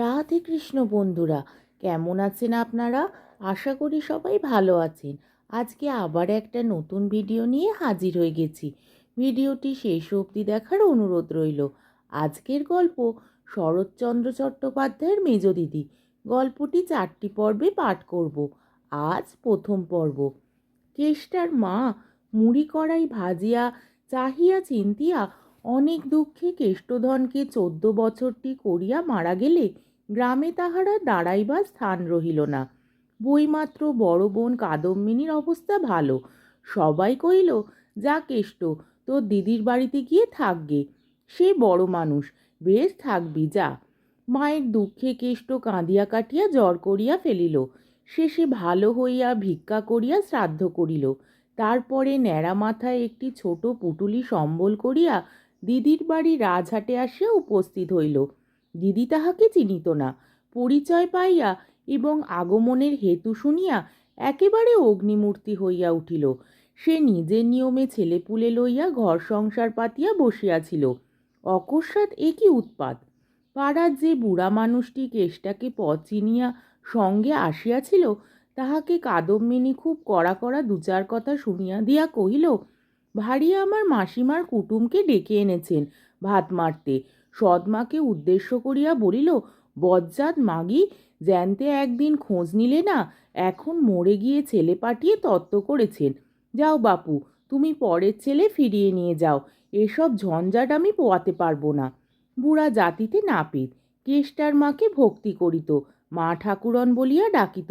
রাধে কৃষ্ণ বন্ধুরা, কেমন আছেন আপনারা? আশা করি সবাই ভালো আছেন। আজকে আবার একটা নতুন ভিডিও নিয়ে হাজির হয়ে গেছি। ভিডিওটি শেষ অবধি দেখার অনুরোধ রইল। আজকের গল্প শরৎচন্দ্র চট্টোপাধ্যায়ের মেজ দিদি। গল্পটি চারটি পর্বে পাঠ করব। আজ প্রথম পর্ব। কেষ্টার মা মুড়ি কড়াই ভাজিয়া চাহিয়া চিন্তিয়া অনেক দুঃখে কেষ্টধনকে চোদ্দ বছরটি করিয়া মারা গেলে গ্রামে তাহারা দাঁড়াইবার স্থান রহিল না। বইমাত্র বড় বোন কাদম্বিনীর অবস্থা ভালো। সবাই কইল যা কেষ্ট, তোর দিদির বাড়িতে গিয়ে থাকগে। সে বড় মানুষ, বেশ থাকবি, যা। মায়ের দুঃখে কেষ্ট কাঁদিয়া কাটিয়া জ্বর করিয়া ফেলিল। শেষে ভালো হইয়া ভিক্ষা করিয়া শ্রাদ্ধ করিল। তারপরে ন্যাড়া মাথায় একটি ছোট পুটুলি সম্বল করিয়া দিদির বাড়ি রাজহাটে আসিয়া উপস্থিত হইল। দিদি তাহাকে চিনিত না। পরিচয় পাইয়া এবং আগমনের হেতু শুনিয়া একেবারে অগ্নিমূর্তি হইয়া উঠিল। সে নিজের নিয়মে ছেলেপুলে লইয়া ঘর সংসার পাতিয়া বসিয়াছিল। অকস্মাৎ এ কি উৎপাত? পাড়ার যে বুড়া মানুষটি কেষ্টাকে পথ চিনিয়া সঙ্গে আসিয়াছিল, তাহাকে কাদম্বিনী খুব কড়া কড়া দু চার কথা শুনিয়া দিয়া কহিল, ভারী আমার মাসিমার কুটুমকে ডেকে এনেছেন ভাত মারতে। সদমাকে উদ্দেশ্য করিয়া বলিল, বজ্জাত মাগি, জ্যান্তে একদিন খোঁজ নিলে না, এখন মরে গিয়ে ছেলে পাঠিয়ে তত্ত্ব করেছেন। যাও বাপু, তুমি পরের ছেলে ফিরিয়ে নিয়ে যাও, এসব ঝঞ্ঝাট আমি পোয়াতে পারব না। বুড়া জাতিতে নাপিত কেষ্টার মাকে ভক্তি করিত, মা ঠাকুরন বলিয়া ডাকিত।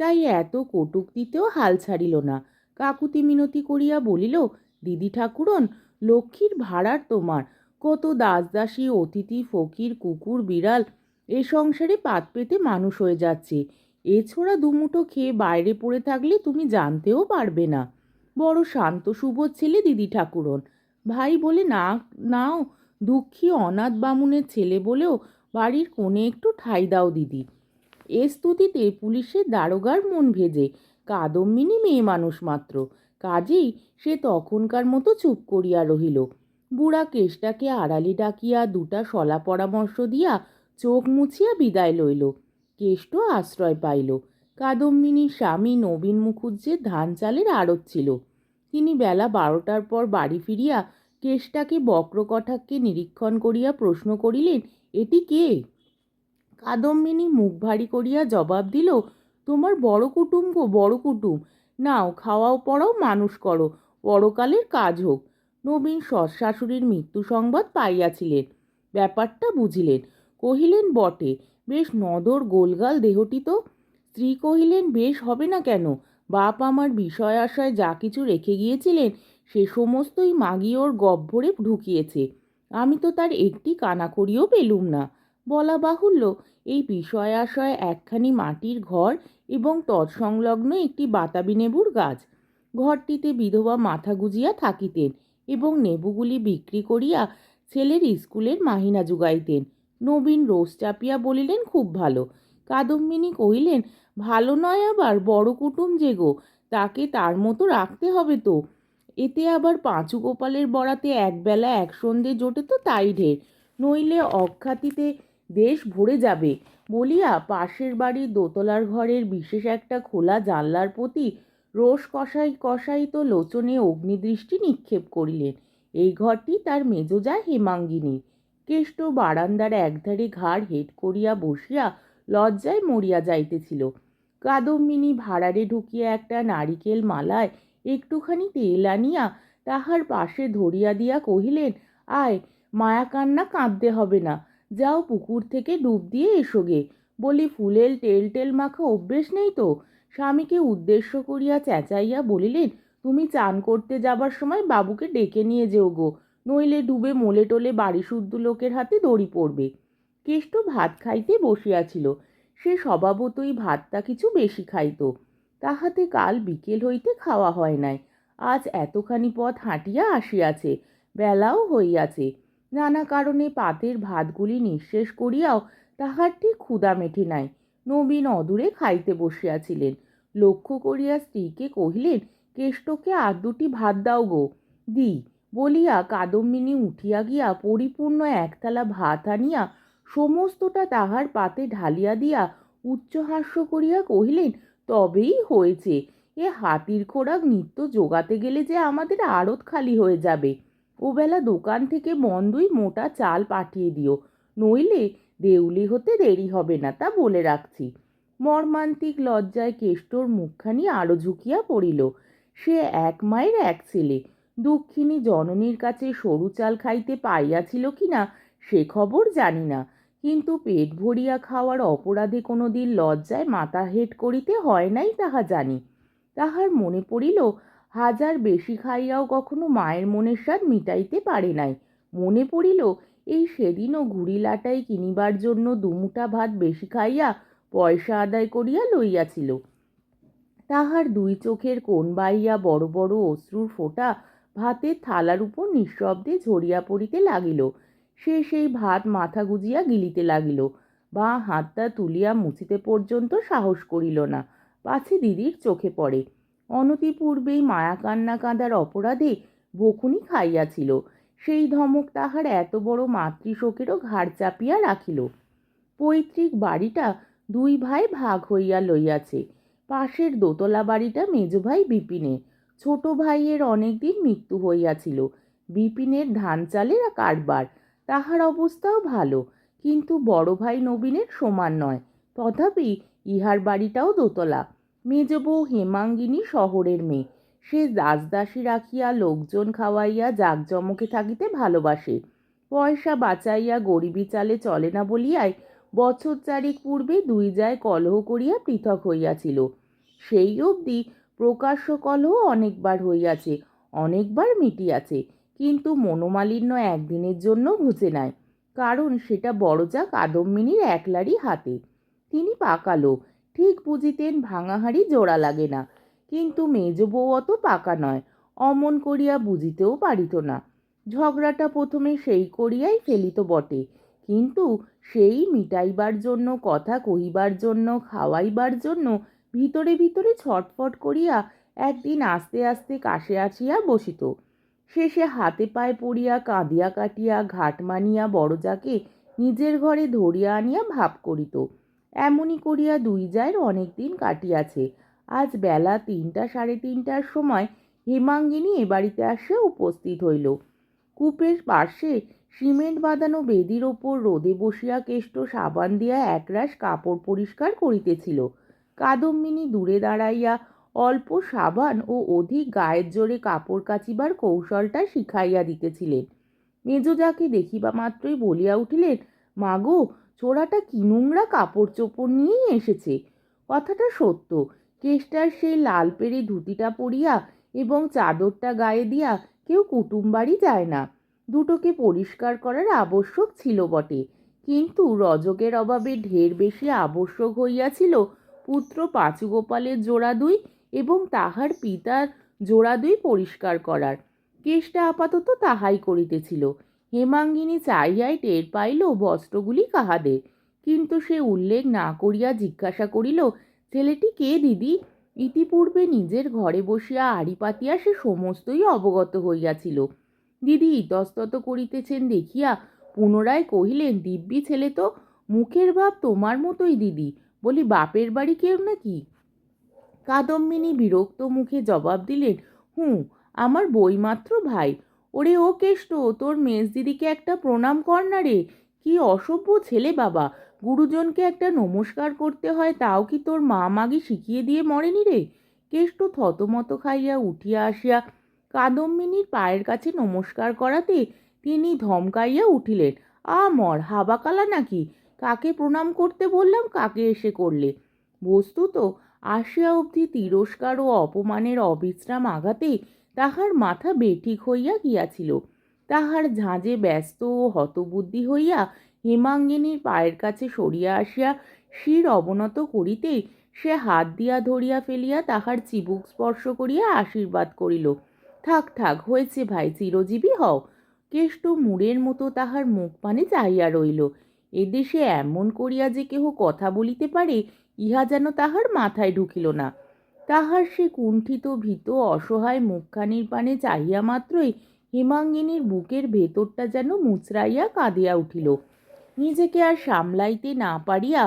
তাই এত কটুক্তিতেও হাল ছাড়িল না। কাকুতি মিনতি করিয়া বলিল, দিদি ঠাকুরন, লক্ষ্মীর ভাড়ার তোমার কত দাস দাসী, অতিথি, ফকির, কুকুর, বিড়াল, এ সংসারে পাত পেতে মানুষ হয়ে যাচ্ছে। এছাড়া দুমুঠো খেয়ে বাইরে পড়ে থাকলে তুমি জানতেও পারবে না। বড় শান্ত, সুবোধ ছেলে, দিদি ঠাকুরন। ভাই বলে, না, নাও, দুঃখী, অনাথ বামুনের ছেলে বলেও বাড়ির কোণে একটু ঠাই দাও দিদি। এ স্তুতিতে পুলিশের দারোগার মন ভেজে, কাদম্বিনী মেয়ে মানুষ মাত্র। কাজেই সে তখনকার মতো চুপ করিয়া রহিল। বুড়া কেষ্টাকে আড়ালে ডাকিয়া দুটা সলা পরামর্শ দিয়া চোখ মুছিয়া বিদায় লইল। কেষ্ট আশ্রয় পাইল। কাদম্বিনীর স্বামী নবীন মুখুজ্জের ধান চালের আড়ত ছিল। তিনি বেলা বারোটার পর বাড়ি ফিরিয়া কেষ্টাকে বক্রকটাক্ষে নিরীক্ষণ করিয়া প্রশ্ন করিলেন, এটি কে? কাদম্বিনী মুখ ভারী করিয়া জবাব দিল, তোমার বড় কুটুম গো, বড় কুটুম। নাও, খাওয়াও, পড়াও, মানুষ করো। পরকালের কাজ হোক। নবীন শাশুড়ির মৃত্যু সংবাদ পাইয়াছিলেন। ব্যাপারটা বুঝিলেন। কহিলেন, বটে, বেশ নদর গোলগাল দেহটি তো। স্ত্রী কহিলেন, বেশ হবে না কেন? বাপ আমার বিষয় আশায় যা কিছু রেখে গিয়েছিলেন, সে সমস্তই মাগি ওর গহ্বরে ঢুকিয়েছে। আমি তো তার একটি কানা করিও পেলুম না। বলা বাহুল্য, এই বিষয় আশয় একখানি মাটির ঘর এবং তৎসংলগ্ন একটি বাতাবি নেবুর গাছ। ঘরটিতে বিধবা মাথা গুজিয়া থাকিতেন। এবং নেবুগুলি বিক্রি করিয়া ছেলের স্কুলের মাহিনা জুগাইতেন। নবীন রোজ চাপিয়া বলিলেন, খুব ভালো। কাদম্বিনী কহিলেন, ভালো নয় আবার, বড় কুটুম যে গো, তাকে তার মতো রাখতে হবে তো। এতে আবার পাঁচু গোপালের বরাতে একবেলা এক সন্ধে জোটে তো তাই ঢের। নইলে অখ্যাতিতে দেশ ভরে যাবে। বলিয়া পাশের বাড়ির দোতলার ঘরের বিশেষ একটা খোলা জানলার প্রতি রোষ কষাই কষাই তো লোচনে অগ্নিদৃষ্টি নিক্ষেপ করিলেন। এই ঘরটি তার মেজোজা হেমাঙ্গিনীর। কেষ্ট বারান্দার একধারে ঘাড় হেট করিয়া বসিয়া লজ্জায় মরিয়া যাইতেছিল। কাদম্বিনী ভাড়ারে ঢুকিয়া একটা নারিকেল মালায় একটুখানি তেল আনিয়া তাহার পাশে ধরিয়া দিয়া কহিলেন, আয় মায়া কান্না কাঁদতে হবে না। যাও পুকুর থেকে ডুব দিয়ে এসো গে। বলি ফুলেল টেল টেল মাখা অভ্যেস নেই তো? স্বামীকে উদ্দেশ্য করিয়া চেঁচাইয়া বলিলেন, তুমি চান করতে যাবার সময় বাবুকে ডেকে নিয়ে যেও গো, নইলে ডুবে মোলে টোলে বাড়ি শুদ্ধ লোকের হাতে দড়ি পড়বে। কেষ্ট ভাত খাইতে বসিয়াছিল। সে স্বভাবতই ভাতটা কিছু বেশি খাইত। তাহাতে কাল বিকেল হইতে খাওয়া হয় নাই। আজ এতখানি পথ হাঁটিয়া আসিয়াছে, বেলাও হইয়াছে। নানা কারণে পাতের ভাতগুলি নিঃশেষ করিয়াও তাহার ঠিক ক্ষুদা মেটে নাই। নবীন অদূরে খাইতে বসিয়াছিলেন। লক্ষ্য করিয়া স্ত্রীকে কহিলেন, কেষ্টকে আর দুটি ভাত দাও গো। দি। বলিয়া কাদম্বিনী উঠিয়া গিয়া পরিপূর্ণ একতলা ভাত আনিয়া সমস্তটা তাহার পাতে ঢালিয়া দিয়া উচ্চহাস্য করিয়া কহিলেন, তবেই হয়েছে। এ হাতির খোরাক নিত্য জোগাতে গেলে যে আমাদের আড়ত খালি হয়ে যাবে। ওবেলা দোকান থেকে বন্ধই মোটা চাল পাঠিয়ে দিও। নইলে দেউলি হতে দেরি হবে না, তা বলে রাখছি। মর্মান্তিক লজ্জায় কেষ্টর মুখখানি আরও ঝুঁকিয়া পড়িল। সে এক মায়ের এক ছেলে। দুঃখিনী জননীর কাছে সরু চাল খাইতে পাইয়াছিল কি না সে খবর জানি না। কিন্তু পেট ভরিয়া খাওয়ার অপরাধে কোনো দিন লজ্জায় মাথা হেট করিতে হয় নাই তাহা জানি। তাহার মনে পড়িল, হাজার বেশি খাইয়াও কখনো মায়ের মনের স্বাদ মিটাইতে পারে নাই। মনে পড়িল এই সেদিনও ঘুড়ি লাটাই কিনিবার জন্য দুমুঠা ভাত বেশি খাইয়া পয়সা আদায় করিয়া লইয়াছিল। তাহার দুই চোখের কোণ বাইয়া বড় বড় অশ্রুর ফোঁটা ভাতের থালার উপর নিঃশব্দে ঝরিয়া পড়িতে লাগিল। সে সেই ভাত মাথা গুজিয়া গিলিতে লাগিল। বা হাতটা তুলিয়া মুছিতে পর্যন্ত সাহস করিল না। পাছে দিদির চোখে পড়ে। অনতিপূর্বেই মায়া কান্না কাঁদার অপরাধে বকুনি খাইয়াছিল। সেই ধমক তাহার এত বড় মাতৃশোকেরও ঘাড় চাপিয়া রাখিল। পৈতৃক বাড়িটা দুই ভাই ভাগ হইয়া লইয়াছে। পাশের দোতলা বাড়িটা মেজ ভাই বিপিনের। ছোট ভাইয়ের অনেকদিন মৃত্যু হইয়াছিল। বিপিনের ধান চালের কারবার। তাহার অবস্থাও ভালো, কিন্তু বড় ভাই নবীনের সমান নয়। তথাপি ইহার বাড়িটাও দোতলা। মেজ বউ হেমাঙ্গিনী শহরের মেয়ে। সে দাসদাসী রাখিয়া লোকজন খাওয়াইয়া জাঁকজমকে থাকিতে ভালোবাসে। পয়সা বাঁচাইয়া গরিবী চালে চলে না বলিয়াই বছর চারেক পূর্বে দুই যায় কলহ করিয়া পৃথক হইয়াছিল। সেই অবধি প্রকাশ্য কলহ অনেকবার হইয়াছে, অনেকবার মিটিয়াছে, কিন্তু মনোমালিন্য একদিনের জন্য ঘুচে নাই, কারণ সেটা বড়জা কাদম্বিনীর একলারই হাতে। তিনি পাকালো, ঠিক বুঝিতেন ভাঙাহাড়ি জোড়া লাগে না কিন্তু মেজ বউ অত পাকা নয়, অমন করিয়া বুঝিতেও পারিত না। ঝগড়াটা প্রথমে সেই করিয়াই ফেলিত বটে, কিন্তু সেই মিটাইবার জন্য, কথা কহিবার জন্য, খাওয়াইবার জন্য ভিতরে ভিতরে ছটফট করিয়া একদিন আস্তে আস্তে কাশে আসিয়া বসিত। শেষে হাতে পায়ে পড়িয়া কাঁদিয়া কাটিয়া ঘাট মানিয়া বড়জাকে নিজের ঘরে ধরিয়া আনিয়া ভাব করিত। এমনই করিয়া দুই জায়ের অনেক দিন কাটিয়াছে। আজ বেলা তিনটা সাড়ে তিনটার সময় হেমাঙ্গিনী এ বাড়িতে আসিয়া উপস্থিত হইল। কূপের পার্শ্বে সিমেন্ট বাঁধানো বেদির ওপর রোদে বসিয়া কেষ্ট সাবান দিয়া একরাশ কাপড় পরিষ্কার করিতেছিল। কাদম্বিনী দূরে দাঁড়াইয়া অল্প সাবান ও অধিক গায়ের জোরে কাপড় কাচিবার কৌশলটা শিখাইয়া দিতেছিলেন। মেজোজাকে দেখিবা মাত্রই বলিয়া উঠিলেন মাগো ছোড়াটা কি নোংরা কাপড় চোপড় নিয়েই এসেছে? কথাটা সত্য। কেষ্টার সেই লাল পেরে ধুতিটা পরিয়া এবং চাদরটা গায়ে দিয়া কেউ কুটুম বাড়ি যায় না। দুটোকে পরিষ্কার করার আবশ্যক ছিল বটে। কিন্তু রজকের অভাবে ঢের বেশি আবশ্যক হইয়াছিল পুত্র পাঁচুগোপালের জোড়া দুই এবং তাহার পিতার জোড়া দুই পরিষ্কার করার। কেষ্টা আপাতত তাহাই করিতেছিল। হেমাঙ্গিনী চাহিয়াই টের পাইল বস্ত্রগুলি কাহাদের। কিন্তু সে উল্লেখ না করিয়া জিজ্ঞাসা করিল ছেলেটি কে দিদি ইতিপূর্বে নিজের ঘরে বসিয়া আড়ি পাতিয়া সে সমস্তই অবগত হইয়াছিল। দিদি ইতস্তত করিতেছেন দেখিয়া পুনরায় কহিলেন, দিব্যি ছেলে তো, মুখের ভাব তোমার মতোই দিদি, বলি বাপের বাড়ি কেউ নাকি? কাদম্বিনী বিরক্ত মুখে জবাব দিলেন, হুঁ, আমার বইমাত্র ভাই। ওরে ও কেষ্ট, তোর মেজ দিদিকে একটা প্রণাম কর না রে, কি অসভ্য ছেলে বাবা। গুরুজনকে একটা নমস্কার করতে হয়, তাও কি তোর মা মাগি শিখিয়ে দিয়ে মরেনি রে? কেষ্ট থতমত খাইয়া উঠিয়া আসিয়া কাদম্বিনীর পায়ের কাছে নমস্কার করাতে তিনি ধমকাইয়া উঠিলেন, আ মর হাবাকালা নাকি? কাকে প্রণাম করতে বললাম, কাকে এসে করলে? বস্তুত আসিয়া অবধি তিরস্কার ও অপমানের অবিশ্রাম আঘাতে তাহার মাথা বেঠিক হইয়া গিয়াছিল। তাহার ঝাঁজে ব্যস্ত ও হতবুদ্ধি হইয়া হেমাঙ্গিনীর পায়ের কাছে সরিয়া আসিয়া শির অবনত করিতে সে হাত দিয়া ধরিয়া ফেলিয়া তাহার চিবুক স্পর্শ করিয়া আশীর্বাদ করিল। থাক থাক, হয়েছে ভাই, চিরজীবী হও। কেষ্ট মুড়ের মতো তাহার মুখ পানে চাহিয়া রইল। এদেশে এমন করিয়া যে কেহ কথা বলিতে পারে, ইহা যেন তাহার মাথায় ঢুকিল না। তাহার সে কুণ্ঠিত, ভীত, অসহায় মুখখানির পানে চাহিয়া মাত্রই হেমাঙ্গিনীর বুকের ভেতরটা যেন মুচড়াইয়া কাঁদিয়া উঠিল। নিজেকে আর সামলাইতে না পারিয়া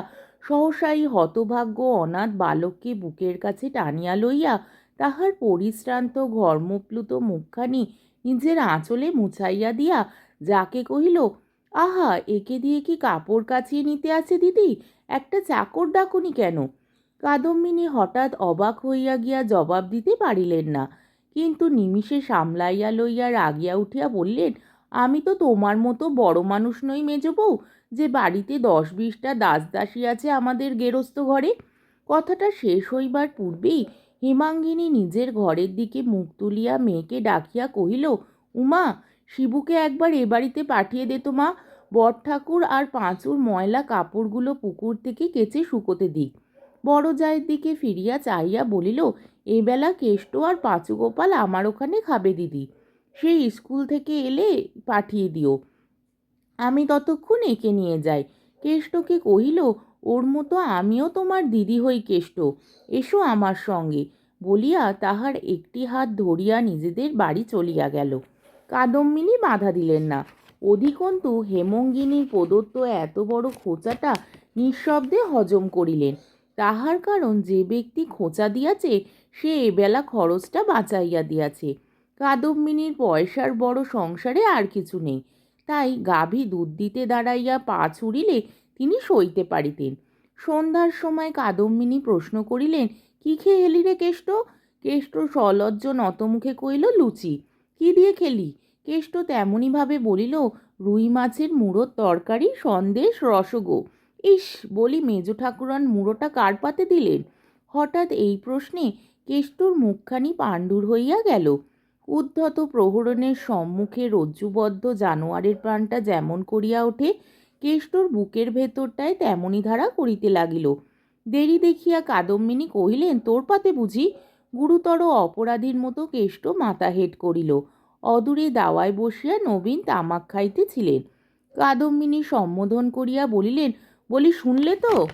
সহসাই হতভাগ্য অনাথ বালককে বুকের কাছে টানিয়া লইয়া তাহার পরিশ্রান্ত ঘর্মপ্লুত মুখখানি নিজের আঁচলে মুছাইয়া দিয়া যাকে কহিল, আহা, একে দিয়ে কি কাপড় কাচিয়ে নিতে আছে দিদি? একটা চাকর ডাকুনি কেন? কাদম্বিনী হঠাৎ অবাক হইয়া গিয়া জবাব দিতে পারিলেন না। কিন্তু নিমিষে সামলাইয়া লইয়া রাগিয়া উঠিয়া বললেন, আমি তো তোমার মতো বড় মানুষ নই মেজ বউ যে বাড়িতে দশ বিশটা দাস দাসী আছে আমাদের গেরস্ত ঘরে? কথাটা শেষ হইবার পূর্বেই হেমাঙ্গিনী নিজের ঘরের দিকে মুখ তুলিয়া মেয়েকে ডাকিয়া কহিল, উমা, শিবুকে একবার এ বাড়িতে পাঠিয়ে দে তো মা। বট ঠাকুর আর পাঁচুর ময়লা কাপড়গুলো পুকুর থেকে কেচে শুকোতে দিক। বড় জায়ের দিকে ফিরিয়া চাইয়া বলিল এবেলা কেষ্ট আর পাঁচু গোপাল আমার ওখানে খাবে দিদি। সে স্কুল থেকে এলে পাঠিয়ে দিও। আমি ততক্ষণ একে নিয়ে যাই। কেষ্টকে কহিল, ওর মতো আমিও তোমার দিদি হই কেষ্ট। এসো আমার সঙ্গে। বলিয়া তাহার একটি হাত ধরিয়া নিজেদের বাড়ি চলিয়া গেল। কাদম্বিনী বাধা দিলেন না। অধিকন্তু হেমঙ্গিনীর প্রদত্ত এত বড় খোঁচাটা নিঃশব্দে হজম করিলেন। তাহার কারণ যে ব্যক্তি খোঁচা দিয়াছে, সে এবেলা খরচটা বাঁচাইয়া দিয়াছে। কাদম্বিনীর পয়সার বড় সংসারে আর কিছু নেই। তাই গাভী দুধ দিতে দাঁড়াইয়া পা ছুড়িলে তিনি সইতে পারিতেন। সন্ধ্যার সময় কাদম্বিনী প্রশ্ন করিলেন, কি খেয়ে এলি রে কেষ্ট? কেষ্ট সলজ্জ নতমুখে কইল লুচি। কি দিয়ে খেলি? কেষ্ট তেমনইভাবে বলিল, রুই মাছের মুড়োর তরকারি, সন্দেশ, রসগো। ইস, বলি মেজ ঠাকুরান মুড়োটা কার পাতে দিলেন? হঠাৎ এই প্রশ্নে কেষ্টর মুখখানি পাণ্ডুর হইয়া গেল। উদ্ধত প্রহরণের সম্মুখে রজ্জুবদ্ধ জানোয়ারের প্রাণটা যেমন করিয়া ওঠে, কেষ্টর বুকের ভেতরটায় তেমনই ধারা করিতে লাগিল। দেরি দেখিয়া কাদম্বিনী কহিলেন তোর পাতে বুঝি গুরুতর অপরাধীর মতো কেষ্ট মাথা হেট করিল। অদূরে দাওয়ায় বসিয়া নবীন তামাক খাইতেছিলেন কাদম্বিনী সম্বোধন করিয়া বলিলেন, বলি, শুনলে তো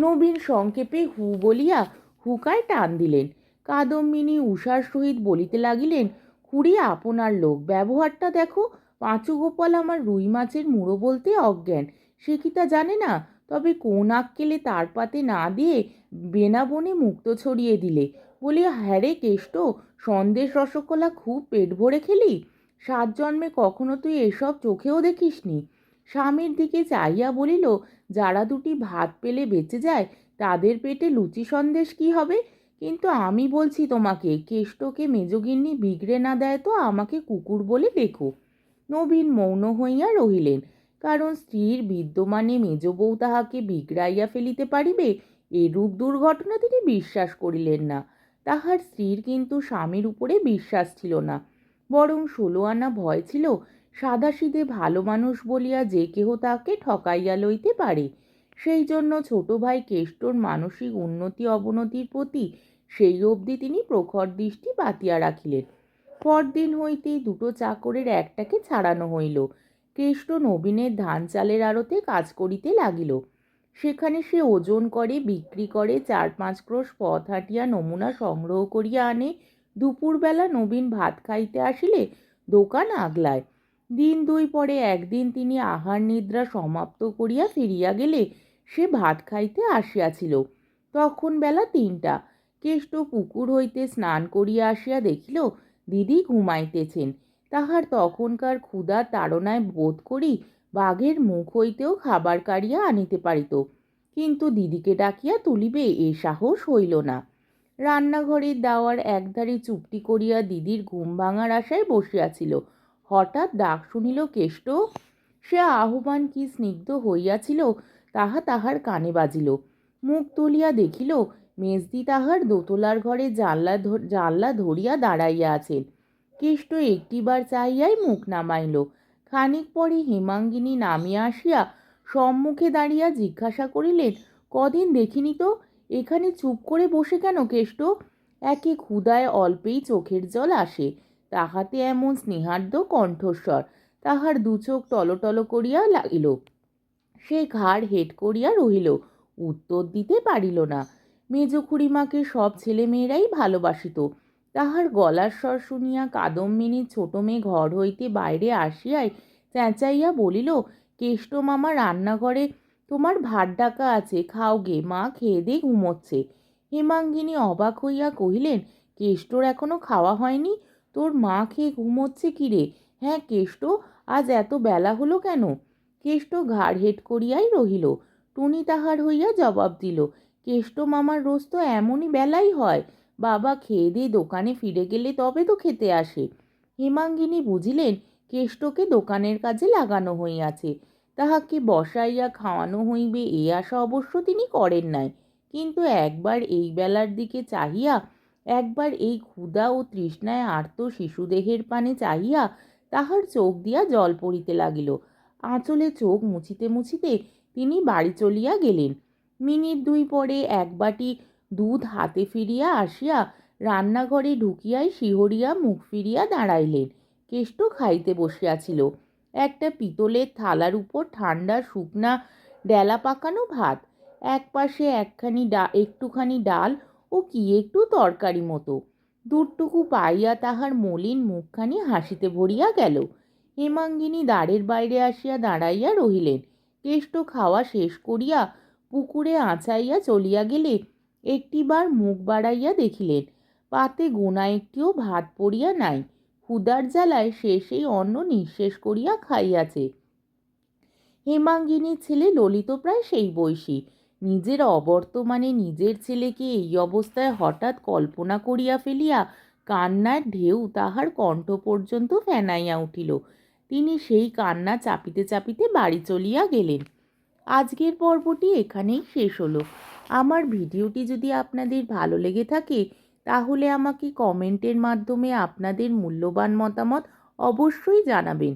নবীন সংক্ষেপে হু বলিয়া হুকায় টান দিলেন। কাদম্বিনী উষার সহিত বলিতে লাগিলেন, খুড়ি, আপনার লোক, ব্যবহারটা দেখো। পাঁচু গোপাল আমার রুই মাছের মুড়ো বলতে অজ্ঞান। সে কি তা জানে না? তবে কোন আক্কেলে তার পাতে না দিয়ে বেনাবনে মুক্ত ছড়িয়ে দিলে। বলি হ্যারে কেষ্ট, সন্দেশ রসগোল্লা খুব পেট ভরে খেলি? সাত জন্মে কখনো তুই এসব চোখেও দেখিসনি? স্বামীর দিকে চাইয়া বলিল, যারা দুটি ভাত পেলে বেঁচে যায়, তাদের পেটে লুচি সন্দেশ কি হবে? কিন্তু আমি বলছি তোমাকে, কেষ্টকে মেজগিন্নি বিগড়ে না দেয় তো আমাকে কুকুর বলে দেখো নবীন মৌন হইয়া রহিলেন। কারণ স্ত্রীর বিদ্যমানে মেজ বউ তাহাকে বিগড়াইয়া ফেলিতে পারিবে, এরূপ দুর্ঘটনা তিনি বিশ্বাস করিলেন না। তাহার স্ত্রীর কিন্তু স্বামীর উপরে বিশ্বাস ছিল না। বরং ষোলো আনা ভয় ছিল, সাদাসিধে ভালো মানুষ বলিয়া যে কেহ তাকে ঠকাইয়া লইতে পারে। সেই জন্য ছোট ভাই কেষ্টর মানসিক উন্নতি অবনতির প্রতি সেই অবধি তিনি প্রখর দৃষ্টি পাতিয়া রাখিলেন। পরদিন হইতেই দুটো চাকরের একটাকে ছাড়ানো হইল। কেষ্ট নবীনের ধান চালের আড়তে কাজ করিতে লাগিল। সেখানে সে ওজন করে, বিক্রি করে, চার পাঁচ ক্রোশ পথ হাঁটিয়া নমুনা সংগ্রহ করিয়া আনে। দুপুরবেলা নবীন ভাত খাইতে আসিলে দোকান আগলায়। দিন দুই পরে একদিন তিনি আহার নিদ্রা সমাপ্ত করিয়া ফিরিয়া গেলে সে ভাত খাইতে আসিয়াছিল। তখন বেলা তিনটা। কেষ্ট পুকুর হইতে স্নান করিয়া আসিয়া দেখিল, দিদি ঘুমাইতেছেন। তাহার তখনকার ক্ষুধা তাড়নায় বোধ করি বাঘের মুখ হইতেও খাবার কাড়িয়া আনিতে পারিত। কিন্তু দিদিকে ডাকিয়া তুলিবে এ সাহস হইল না। রান্নাঘরের দাওয়ার একধারে চুপটি করিয়া দিদির ঘুম ভাঙার আশায় বসিয়াছিল। হঠাৎ ডাক শুনিল, কেষ্ট, সে আহ্বান কি স্নিগ্ধ হইয়াছিল? তাহা তাহার কানে বাজিল। মুখ তুলিয়া দেখিল মেজদি তাহার দোতলার ঘরে জানলা জানলা ধরিয়া দাঁড়াইয়া আছেন। কেষ্ট একটিবার চাইয়াই মুখ নামাইল। খানিক পরে হেমাঙ্গিনী নামিয়া আসিয়া সম্মুখে দাঁড়িয়া জিজ্ঞাসা করিলেন, কদিন দেখিনি তো? এখানে চুপ করে বসে কেন কেষ্ট? একে ক্ষুদায় অল্পেই চোখের জল আসে। তাহাতে এমন স্নেহার্দ্র কণ্ঠস্বর। তাহার দু চোখ টলটল করিয়া লাগিল। সে ঘাড় হেট করিয়া রহিল। উত্তর দিতে পারিল না। মেজ খুড়িমাকে সব ছেলেমেয়েরাই ভালোবাসিত। তাহার গলার স্বর শুনিয়া কাদম্বিনী ছোট মেয়ে ঘর হইতে বাইরে আসিয়াই চেঁচাইয়া বলিল, কেষ্ট মামা রান্নাঘরে তোমার ভাত ডাকা আছে, খাও গে, মা খেয়ে দিয়ে ঘুমোচ্ছে। হেমাঙ্গিনী অবাক হইয়া কহিলেন, কেষ্টর এখনও খাওয়া হয়নি? তোর মা খেয়ে ঘুমোচ্ছে কি রে? হ্যাঁ কেষ্ট, আজ এত বেলা হলো কেন? কেষ্ট ঘাড় হেট করিয়াই রহিল। টুনি তাহার হইয়া জবাব দিল কেষ্ট মামার রোজ তো এমনই বেলাই হয়। বাবা খেয়ে দিয়ে দোকানে ফিরে গেলে তবে তো খেতে আসে। হেমাঙ্গিনী বুঝিলেন, কেষ্টকে দোকানের কাজে লাগানো হইয়াছে। তাহাকে বসাইয়া খাওয়ানো হইবে এ আশা অবশ্য তিনি করেন নাই। কিন্তু একবার এই বেলার দিকে চাহিয়া, একবার এই ক্ষুধা ও তৃষ্ণায় আর্ত শিশুদেহের পানে চাহিয়া তাহার চোখ দিয়া জল পড়িতে লাগিল। আঁচলে চোখ মুছিতে মুছিতে তিনি বাড়ি চলিয়া গেলেন। মিনিট দুই পরে এক বাটি দুধ হাতে ফিরিয়া আসিয়া রান্নাঘরে ঢুকিয়াই শিহরিয়া মুখ ফিরিয়া দাঁড়াইলেন। কেষ্ট খাইতে বসিয়াছিল। একটা পিতলের থালার উপর ঠান্ডা শুকনা ডেলা পাকানো ভাত, এক পাশে একখানি ডা, একটুখানি ডাল ও কি একটু তরকারি মতো। দূরটুকু পাইয়া তাহার মলিন মুখখানি হাসিতে ভরিয়া গেল। হেমাঙ্গিনী দ্বারের বাইরে আসিয়া দাঁড়াইয়া রহিলেন। কেষ্ট খাওয়া শেষ করিয়া পুকুরে আঁচাইয়া চলিয়া গেলে একটিবার মুখ বাড়াইয়া দেখিলেন, পাতে গোনা একটিও ভাত পড়িয়া নাই। ক্ষুদার জ্বালায় সে সেই অন্ন নিঃশেষ করিয়া খাইয়াছে। হেমাঙ্গিনীর ছেলে ললিত প্রায় সেই বয়সী। নিজের অবর্তমানে নিজের ছেলেকে এই অবস্থায় হঠাৎ কল্পনা করিয়া ফেলিয়া কান্নার ঢেউ তাহার কণ্ঠ পর্যন্ত ফেনাইয়া উঠিল। তিনি সেই কান্না চাপিতে চাপিতে বাড়ি চলিয়া গেলেন। আজকের পর্বটি এখানেই শেষ হলো। আমার ভিডিওটি যদি আপনাদের ভালো লেগে থাকে, তাহলে আমাকে কমেন্টের মাধ্যমে আপনাদের মূল্যবান মতামত অবশ্যই জানাবেন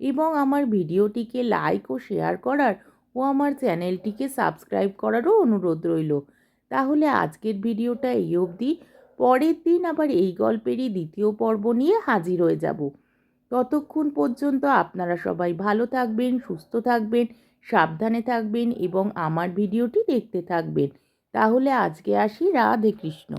এবং আমার ভিডিওটিকে লাইক ও শেয়ার করার ও আমার চ্যানেলটিকে সাবস্ক্রাইব করারও অনুরোধ রইল। তাহলে আজকের ভিডিওটা এই অবধি। পরের দিন আবার এই গল্পেরই দ্বিতীয় পর্ব নিয়ে হাজির হয়ে যাব। ততক্ষণ পর্যন্ত আপনারা সবাই ভালো থাকবেন, সুস্থ থাকবেন সাবধানে থাকবেন এবং আমার ভিডিওটি দেখতে থাকবেন। তাহলে আজকে আসি। রাধে কৃষ্ণ।